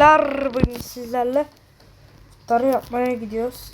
arkadaşlar bugün sizlerle darı yapmaya gidiyoruz.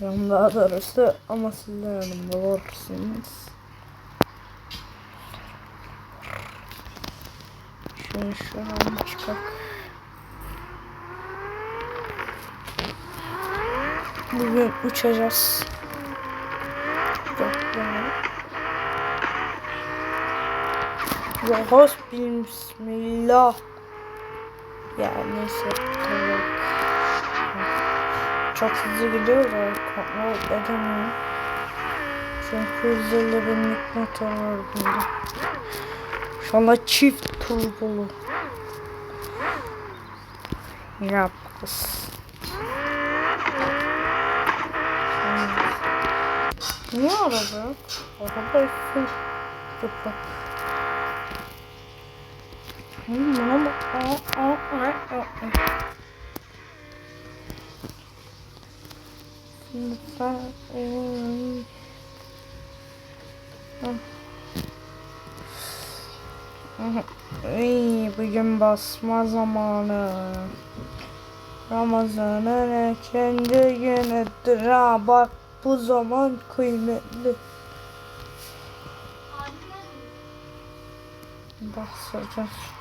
Daha doğrusu ama sizler yanımda varsınız. Şunu şuradan çıkak. Bugün uçacağız. Vahos bismillah. Ya neyse. tamam. Çok hızlı gidiyor da kontrol edemiyorum. Çünkü 150 binlik motor var bunda. Şu anda çift turbolu. Yapız. Niye araba? Araba full yapı. Şimdi. Oy. Ey, bugün basma zamanı. Ramazan'ın kendi günüdür ha bak bu zaman kıymetli. Basacağız.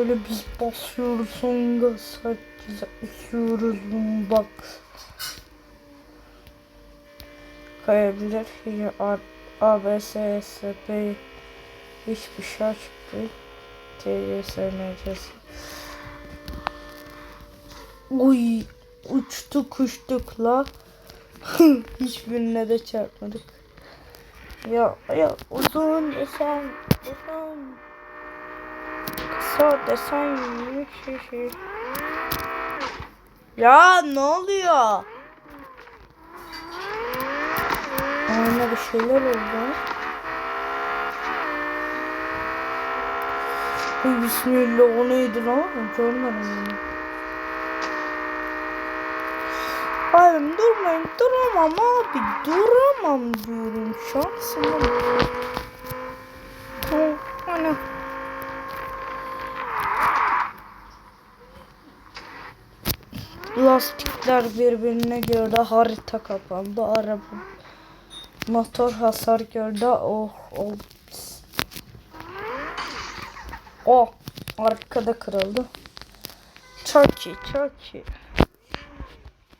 Şöyle biz basıyoruz sonra sadece ışıyoruz bak. Kayabilir. Ya A, A, B, S, S, P hiçbir şey açık değil. T, S, N, C, S. Uy uçtuk uçtuk la. Hiçbirine de çarpmadık. Ya ya uzun desen uzun. Kısa desen şey şey. Ya ne oluyor? Ayna bir şeyler oldu. Uy bismillah o neydi lan? Görmedim onu. Hayır durmayın duramam abi duramam diyorum şansıma. Oh, ana. Lastikler birbirine göre harita kapandı. Araba motor hasar gördü. Oh oh. Oh arkada kırıldı. Çok iyi çok iyi.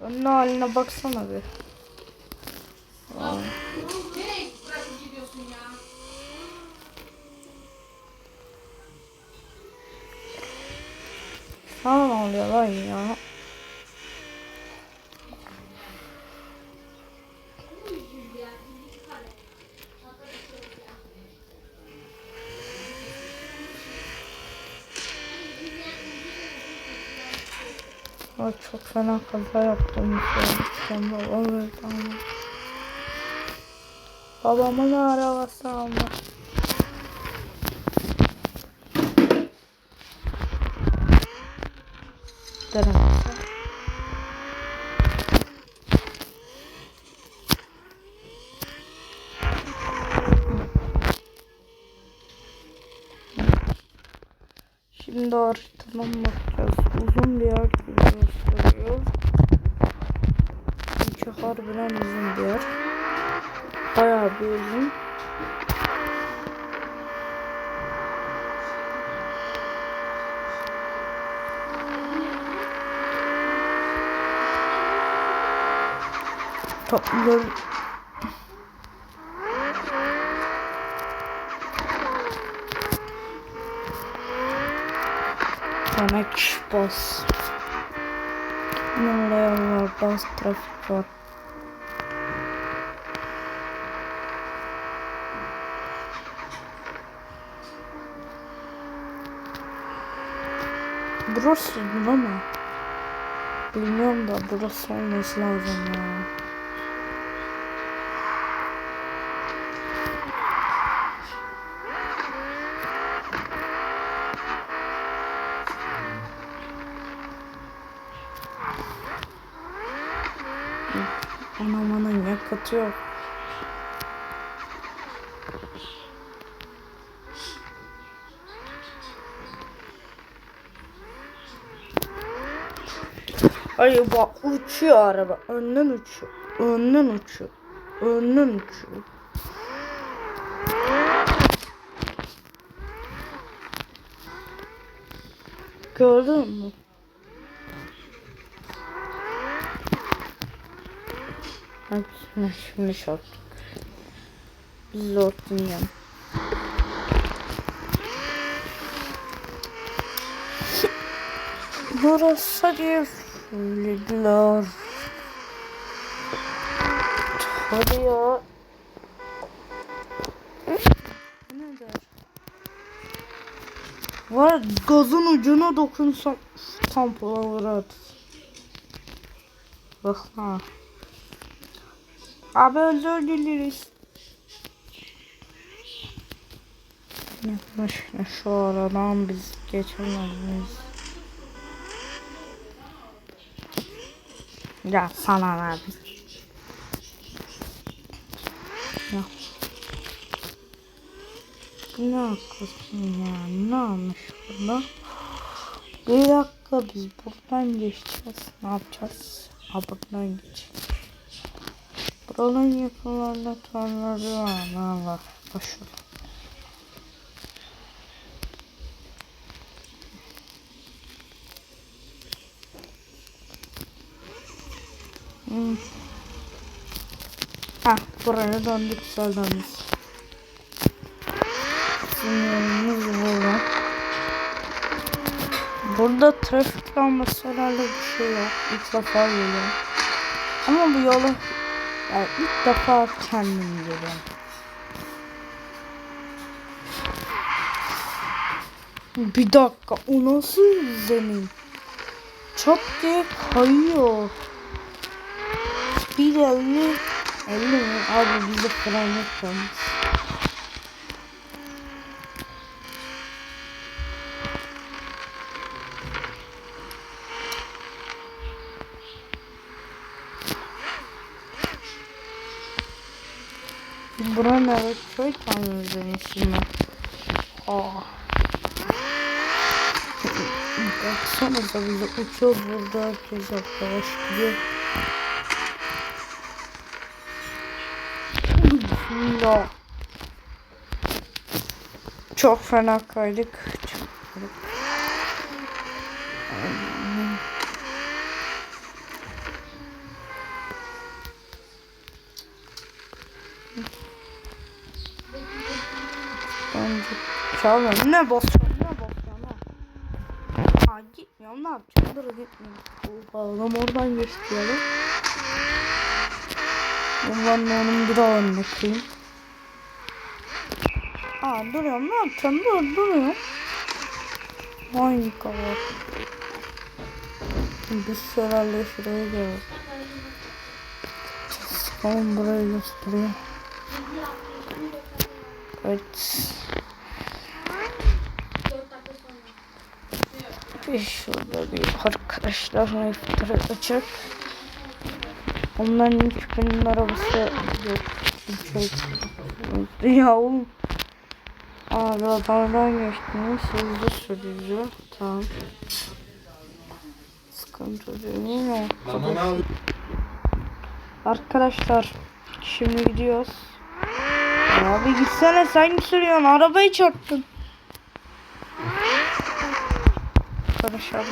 Önüne haline baksana bir. Ne oluyor lan ya? Ay çok fena kaza yaptım. Babam öldü ama. Babamın arabası ama. Denemezsen. Şimdi haritadan bakacağız. Uzun bir yer gösteriyor. Çünkü harbiden uzun bir yer. Bayağı bir uzun. Topluyor. Demek bas. Ne oraya var bas trafik var. Burası yakıt yok. Ay bak uçuyor araba. Önden uçuyor. Önden uçuyor. Önden uçuyor. Gördün mü? Hadi şimdi, zor dinleyelim. Burası diye söylediler. Hadi ya. Var gazın ucuna dokunsam tampona vurar. Bak ha. Abi özür dileriz. Yapmış şu aradan biz geçemeyiz. Ya sana abi. Ya. Ne haklısın ya? Ne olmuş burada? Bir dakika biz buradan geçeceğiz. Ne yapacağız? Ha buradan geçeceğiz. Tanrıları var. Ne var? Boşver. Hmm. Ha, buraya döndük saldığımız. Sınırımız burada. Burada trafik lambası herhalde bir şey yok. İlk defa geliyorum. Ama bu yola yani ilk defa kendim geliyorum. Bir dakika o nasıl zemin? Çat diye kayıyor. Bir elli elli mi? Abi bizde fren yok Buranın köy tanrıcıymışım ben. Aa. Baksanıza bize uçuyor burada herkes yavaş gidiyor. Bismillah. Çok fena kaydık. Çok fena. Bence çalma. Ne basıyorsun? Ne basıyorsun? ha? Aa gitmiyorum. Ne yapacağım? Dur gitmiyorum. Oha adam oradan geçti ya. de onun bir daha önüne kıyayım. Aa duruyorum. Ne yapacağım? Dur duruyorum. Vay kavak. Biz herhalde şuraya gelelim. Tamam burayı gösteriyor. Evet. Şurada bir arkadaşlar iftara açık. Onların hiçbirinin arabası yok. Şey, ya oğlum. Abi adamdan geçtiniz. Hızlı sürücü. Tamam. Sıkıntı değil mi? Arkadaşlar şimdi gidiyoruz. Abi gitsene sen sürüyorsun arabayı çarptın. Arkadaşlar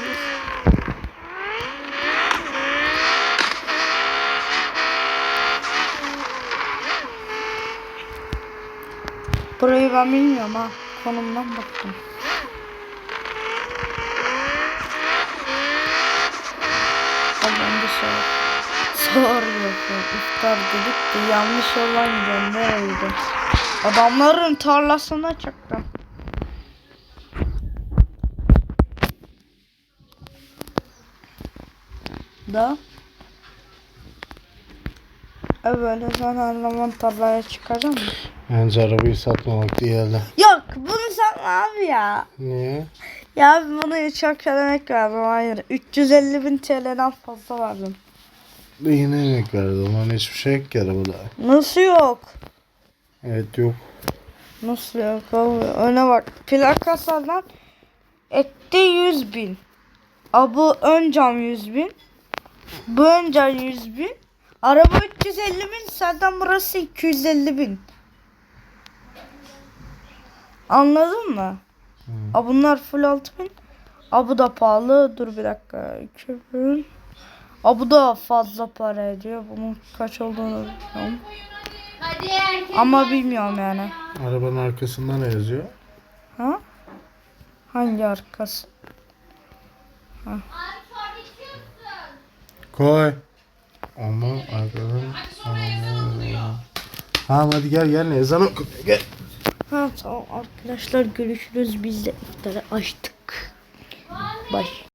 Burayı ben bilmiyorum ha. Konumdan baktım. Ben de sor. Soruyor. İftar dedik de yanlış olan göndereydi. Adamların tarlasına çıktım. Da. E böyle ben anlamam tarlaya çıkarım mı? Bence arabayı satma vakti geldi. Yok bunu sen abi ya. Niye? Ya abi buna çok ödemek verdim hayır. 350 bin TL'den fazla verdim. Yine yemek verdi. Onların hiçbir şey yok ki arabada. Nasıl yok? Evet yok. Nasıl yok abi? Öne bak. Plakasadan etti 100 bin. A bu ön cam 100 bin. Bu ön cam 100 bin. Araba 350 bin. Zaten burası 250 bin. Anladın mı? A bunlar full 6 bin. A bu da pahalı. Dur bir dakika. 2000. A bu da fazla para ediyor. Bunun kaç olduğunu bilmiyorum. Hadi erkek. Ama bilmiyorum yani. Arabanın arkasında ne yazıyor? Ha? Hangi arkası? Koy. Ama arkadan... Tamam hadi gel gel ne ezan oku. Gel. Ha tamam arkadaşlar görüşürüz. Biz de iftarı açtık. Bye.